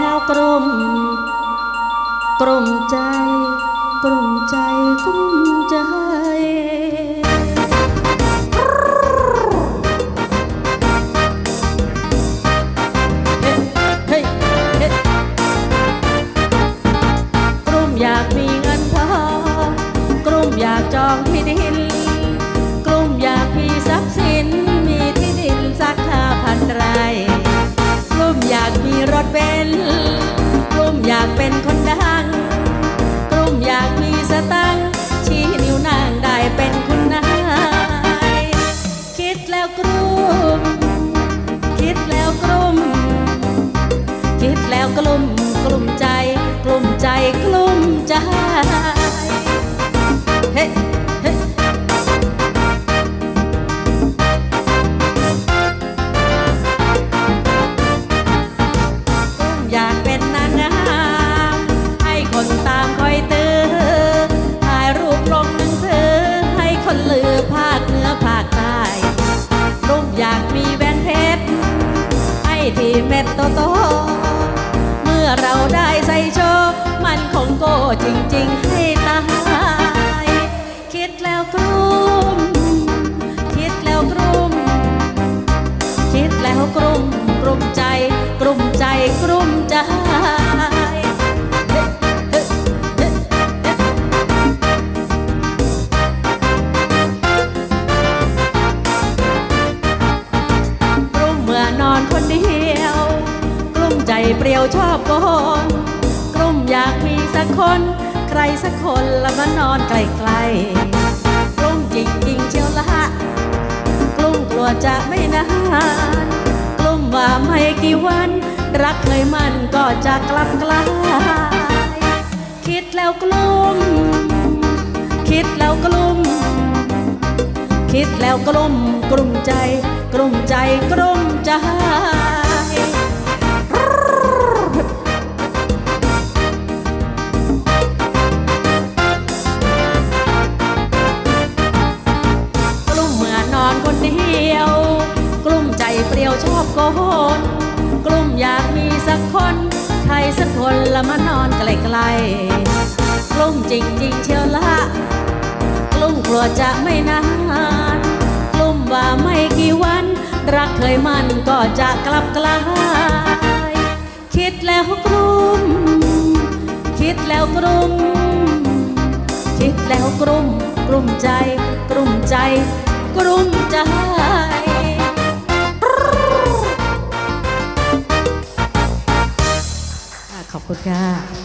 แล้วกลมกลมใจกลมใจกลมใจ กลุ่มอยากมีเงินทองกลุ่มอยากจองที่ดิน กลม มื่อเราได้ใส่โชว์มันคงโก้จริง ๆ ให้ตาย คิดแล้วกลุ้มคิดแล้วกลุ้มคิดแล้วกลุ้มกลุ้มใจ กลุ้มใจกลุ้มใจเมื่อนอนคนเดียว ใจเปรียวชอบโกนกลุ้มอยากมีสักคน ใครสักคนละมานอนใกล้ๆกลุ้มจริงๆเชียวละกลุ้มกลัวจะไม่นานกลุ้มว่าไม่กี่วัน รักเคยมันก็จะกลับกลายคิดแล้วกลุ้มคิดแล้วกลุ้มคิดแล้วกลุ้มกลุ้มใจ กลุ้มใจกลุ้มใจ อนคนเดียว กลุ้มใจเปรี้ยวชอบโกนกลุ้มอยากมีสักคนใครสักคนละมานอนใกล้ๆกลุ้มจริงๆเชียวละ กลุ้มกลัวจะไม่นานกลุ้มว่าไม่กี่วัน รักเคยมันก็จะกลับกลายคิดแล้วกลุ้มคิดแล้วกลุ้มคิดแล้วกลุ้มกลุ้มใจ กลุ้มใจ กลุ้มใจขอบคุณค่ะ